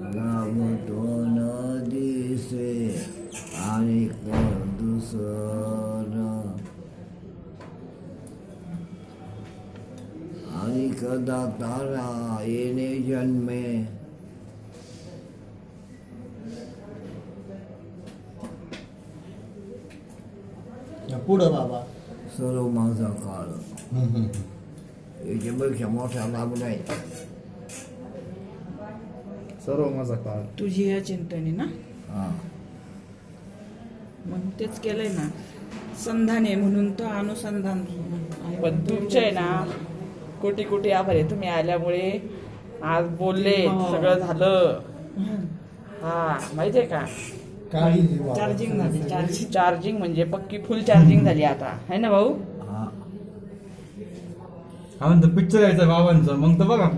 लाभतो न दिसे आणि दुसर आणि कदा तारा येणे जन्मे. पुढं बाबा. सर्व माझा काळ. याच्यापेक्षा मोठा लाभ नाही. सर्व माझा काळ तुझी या चिंतने ना? हा. मग तेच केलंय ना. संधान आहे म्हणून तो अनुसंधान पण तुमचे आहे ना कोटी कोटी आभार आहे. तुम्ही आल्यामुळे आज बोलले सगळं झालं. हा. माहितीये का? काही चार्जिंग झाली चार्जिंग. चार्जिंग म्हणजे पक्की फुल चार्जिंग झाली आता. है ना भाऊ? हा. हा म्हणतो पिक्चर यायचा बाबांचं. मग तर बघा.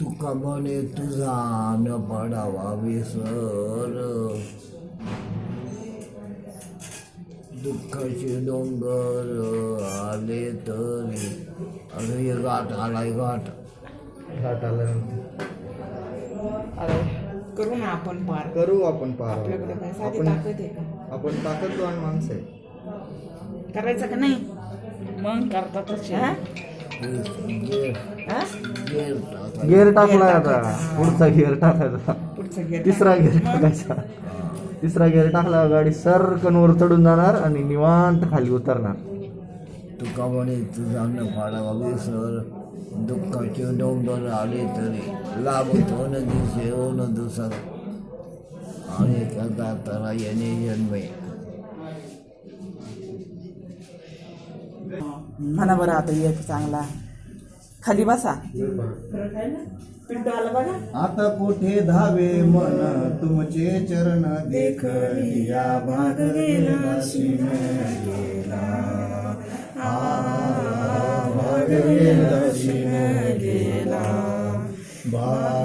तुका म्हणे तुझा न पडावा विसर. दुःखाचे डोंगर आले तरी. अरे हे घाट आलाय घाट घाट आल्यानंतर अरे करू ना आपण पार. करू आपण पार. आपल्याकडे काय साधी आपण ताकद आहे का? आपण ताकदवान माणसं आहे. करायचं का नाही? मग करतातच हा? गिअर टाकलाय Gear आता. पुढचा गिअर टाकायचा. तिसरा. गिअर टाकायचा. तिसरा गिअर टाकला गाडी सरकन वर चढून जाणार आणि निवांत खाली उतरणार. तुका म्हणे तुझा न पाडावा विसर दुःखाचे डोंगर आले तरी. लाभतो न दिसे हो न दुसर. आणि कदा तरा येणे जन्मे. म्हणा बरं आता एक चांगला. खाली बसा. आता कुठे धावे मन तुमचे चरण देखलिया भाग गेला शिन गेला. भाग गेला शिन गेला. भाग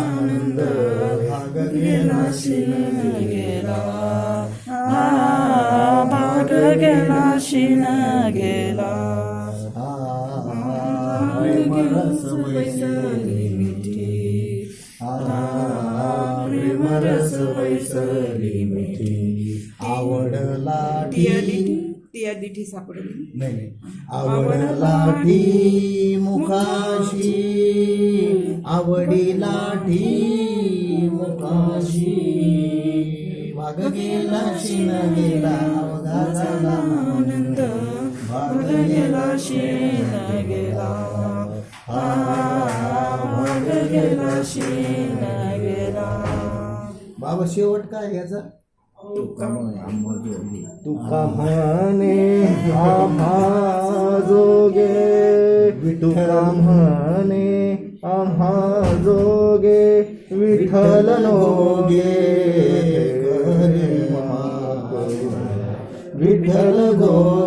आनंद भाग गेला शिन गेला भाग गेला शिन गेला मरस बैसली मिठी मरस बैसली मिठी आवडला टिया दिठी टिया दिठी सापडली. नाही नाही. आवडला ठी मुखाशी आवडीला ठी मुखाशी भाग गेला शिन गेला अवघा झाला आनंद. भाग गेला शिन गेला. भाग गेला शिन गेला. बाबा शेवट काय याचा? तुका म्हणे अंबाजोगी तुका म्हणे आम्हा जोगे तुका म्हणे आम्हा जोगे विठ्ठल नोगे विठ्ठल गो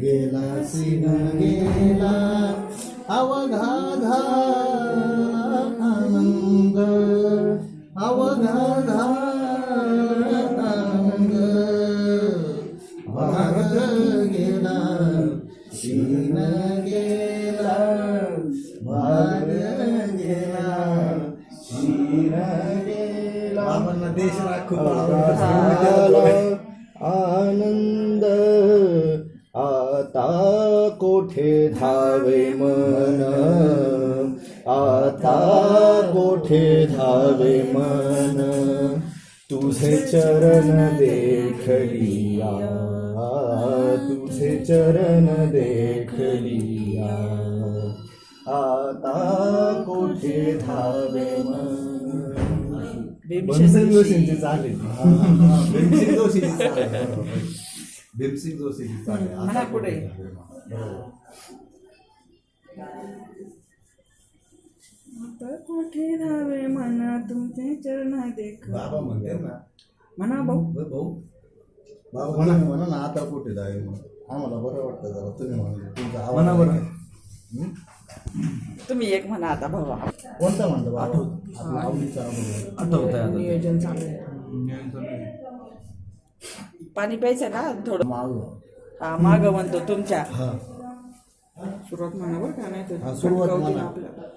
गेला सिन गेला अवघा झाला आनंद अवघा झाला आनंद भाग गेला शिन गेला. भाग गेला शिन गेला देश आनंद धावे मन आता कोठे धावे मन? तुझे चरण देखलिया तुझे चरण देखलिया आता कोठे धावे मन? भीमसेन जोशींची चालेल भीमसेन जोशींची चालेल. भीमसिंग म्हणा पुढे. बरोबर. तर कोठे? धावे म्हणा तुमचे चरण देख. बाबा म्हणते ना. म्हणा भाऊ. होय भाऊ. बाबा म्हणा म्हणा ना आता कुठे जावे आम्हाला बरं वाटतं जरा. तुम्ही म्हणा तुमचा आवाज म्हणा बरं. हं? तुम्ही एक म्हणा आता भाऊ कोणता म्हणतो बाबा? आपला आवडीचा. आठवत. नियोजन चालू आहे. पाणी प्यायचं का थोडं माग हा माग म्हणतो तुमच्या हा सुरुवात म्हणा बरं का नाही तर हा, सुरुवात भटकवतील म्हणा. आपल्याला.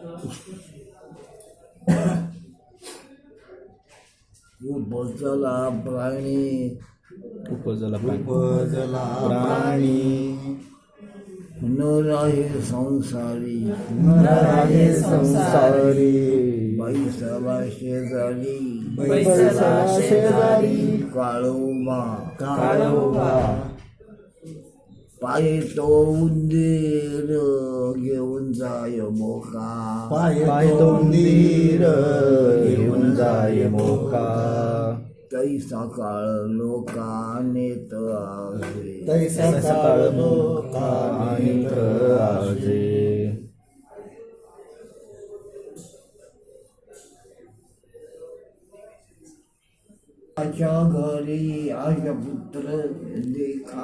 उपचला प्राणी उपजला पाणी. प्राणी नराहे संसारी। नराहे संसारी। बैसला शेजारी बैसला शेजारी काळोबा। काळोबा। पाय तो उंदीर घेऊन जाय मोका। पाय पाय तोंडीर घेऊन जाय मोका। तैसा काळ लोकानेत आजे तैसा सकाळ काळ मोका आजे आच्या घरी आज पुत्र देखा.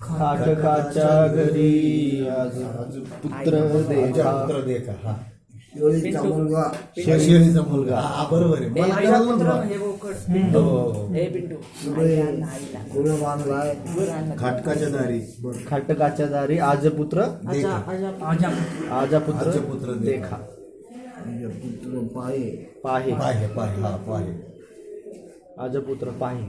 खाटकाच्या घरी आज पुत्र देखा. पुत्र देखा शेळीचा मुलगा. शेळीचा मुलगा. हा बरोबर आहे. मला हे बोकड? हो, हो, हो. बांधलाय दारी खाटकाच्या दारी. आज पुत्र आजा आजा आजा आजा पुत्र आजा पुत्र देखा. पुत्र पाये पाहे. पाहे. पाहे हा पाहे. आज पुत्र पाहे.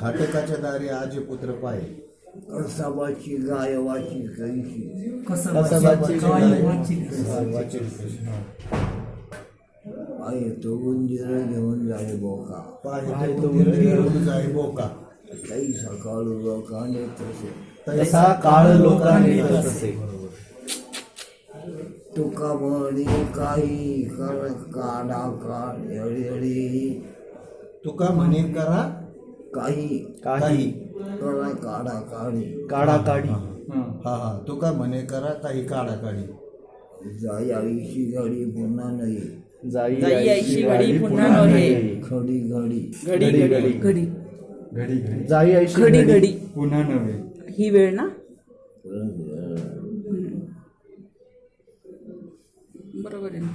खाटकाच्या दारी आजे पुत्र पाहे. कसाबाची गाय वाची कैशी कसबाची गाय वाचित कृष्ण. आहे तो उंदीर घेऊन जाय बोका पाहे तो उंदीर घेऊन जाई बोका काही सकाळ लोकांनी तसे तसा काळ लोकांनी तसे तुका म्हणे काही कर काढा काढ एळी तुका म्हणे करा काही काही. काढा काढी काढा काढी हा. हा तुका म्हणे करा काही काढा काढी जाई आईची घडी पुन्हा नाही. जाई जाई आईची घडी पुन्हा नव्हे. खडी घडी घडी. घडी, घडी घडी. घडी. जाई ऐशी घडी घडी. पुन्हा नव्हे. ही वेळ ना? बरोबर आहे ना.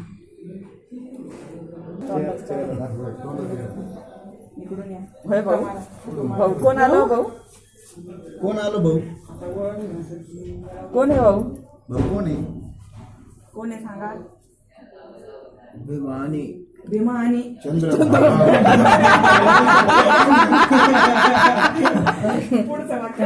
इकडून या. होय भाऊ? भाऊ कोण आलो भाऊ? कोण आलं भाऊ? कोण आहे भाऊ? भाऊ कोण आहे? कोण आहे सांगा? विमानी भीमा आणि चंद्र. पुढचं वाक्य.